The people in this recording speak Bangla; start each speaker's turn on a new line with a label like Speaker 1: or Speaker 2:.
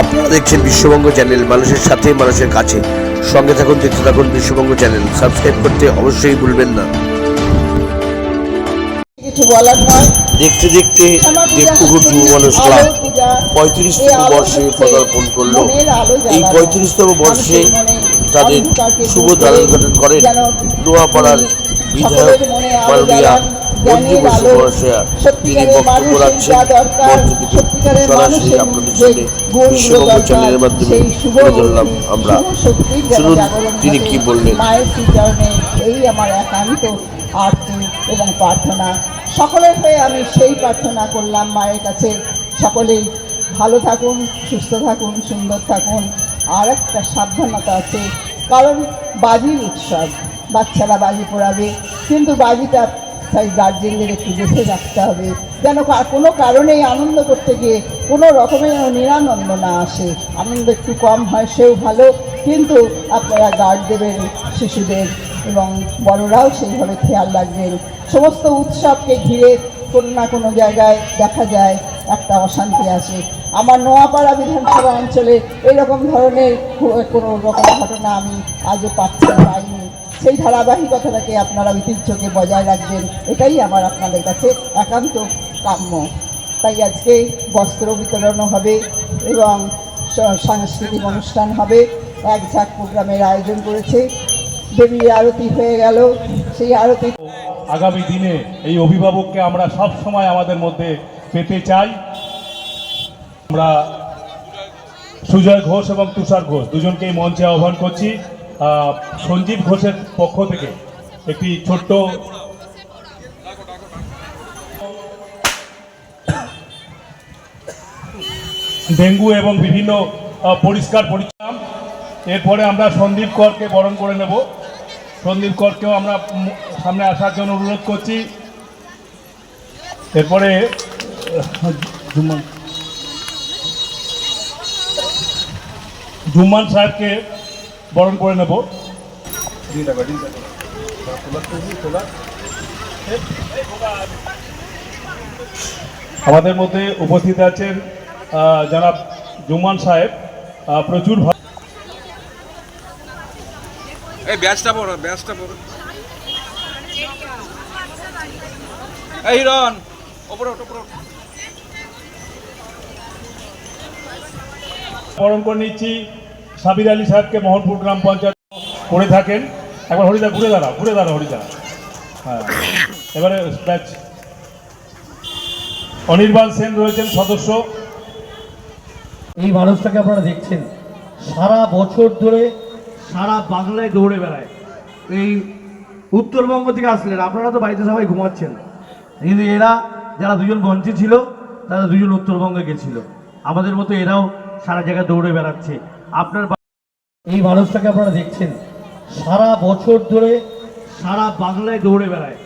Speaker 1: আপনারা দেখছেন বিশ্ববঙ্গ চ্যানেল মানুষের সাথে মানুষের কাছে। সঙ্গে থাকুন দেখতে থাকুন বিশ্ববঙ্গ চ্যানেল। সাবস্ক্রাইব করতে অবশ্যই ভুলবেন না। দেখতে দেখতে দেবপুকুর যুব মানুষ ক্লাব পঁয়ত্রিশতম বর্ষে পদার্পণ করল। এই পঁয়ত্রিশতম বর্ষে তাদের শুভ দ্বার উদ্ঘাটন করেন নোয়াপাড়ার বিধায়ক মাননীয়া মঞ্জু বসু মহাশয়া তিনি বক্তব্য রাখছেন মঞ্চ থেকে সরাসরি আপনাদের সামনে বিশ্ববঙ্গ চ্যানেলের মাধ্যমে তুলে ধরলাম আমরা। শুনুন তিনি কি বললেন?
Speaker 2: মায়ের শ্রীচরণে এই আমার একান্ত আরতি এবং প্রার্থনা। সকলের হয়ে আমি সেই প্রার্থনা করলাম মায়ের কাছে। সকলেই ভালো থাকুন সুস্থ থাকুন সুন্দর থাকুন। আর একটা সাবধানতা আছে কারণ বাজির উৎসব বাচ্চারা বাজি পোড়াবে কিন্তু বাজিটা তাই গার্জেনদের একটু দেখে রাখতে হবে। যেন কোনো কারণেই আনন্দ করতে গিয়ে কোনো রকমের নিরানন্দ না আসে। আনন্দ একটু কম হয়, সেও ভালো। কিন্তু আপনারা গার্ড দেবেন শিশুদের এবং বড়রাও সেইভাবে খেয়াল রাখবেন। সমস্ত উৎসবকে ঘিরে কোনো না কোনো জায়গায় দেখা যায়, একটা অশান্তি আসে। আমার নোয়াপাড়া বিধানসভা অঞ্চলে এরকম ধরনের কোনো রকম ঘটনা আমি আজও পাচ্ছি পাইনি সেই ধারাবাহিকতাটাকে আপনারা ঐতিহ্যকে বজায় রাখবেন, এটাই আমার আপনাদের কাছে একান্ত কাম্য। তাই আজকে বস্ত্র বিতরণও হবে এবং সাংস্কৃতিক অনুষ্ঠান হবে। এক ঝাঁক প্রোগ্রামের আয়োজন করেছে। দেবীর আরতি হয়ে গেল, সেই আরতি
Speaker 3: আগামী দিনে এই অভিভাবককে আমরা সব সময় আমাদের মধ্যে পেতে চাই। আমরা সুজয় ঘোষ এবং তুষার ঘোষ, দুজনকেই মঞ্চে আহ্বান করছি। সঞ্জীব ঘোষের পক্ষ থেকে একটি ছোট্ট ডেঙ্গু এবং বিভিন্ন পরিষ্কার পরিচ্ছন্ন। এরপরে আমরা সন্দীপ করকে বরণ করে নেব। সন্দীপ করকেও আমরা সামনে আসার জন্য অনুরোধ করছি। এরপরে জুম্মান সাহেবকে বরণ করে নেব। আমাদের মধ্যে উপস্থিত আছেন জনাব জুম্মান সাহেব। প্রচুর
Speaker 4: এই ব্যাচটা পড়ো ব্যাচটা পড়ো। এই হিরণ ওপরে ওপরে
Speaker 3: বরণ করে নিচ্ছি। সাবির আলী সাহেবকে মোহনপুর গ্রাম পঞ্চায়েত করে থাকেন। একবার হরিদা, ঘুরে দাঁড়া ঘুরে দাঁড়া হরিদা। হ্যাঁ। এবারে ব্যাচ। অনির্বাণ সেন রয়েছেন সদস্য।
Speaker 5: এই মানুষটাকে আপনারা দেখছেন। সারা বছর ধরে, সারা বাংলায় দৌড়ে বেড়ায়। এই উত্তরবঙ্গ থেকে আসলেন, আপনারা তো বাড়িতে সবাই ঘুমাচ্ছেন। কিন্তু এরা, যারা দুজন মঞ্চে ছিল, তারা দুজন উত্তরবঙ্গে গেছিল। আমাদের মতো এরাও সারা জায়গায় দৌড়ে বেড়াচ্ছে। আপনার এই মানুষটাকে আপনারা দেখছেন। সারা বছর ধরে সারা বাংলায় দৌড়ে বেড়ায়।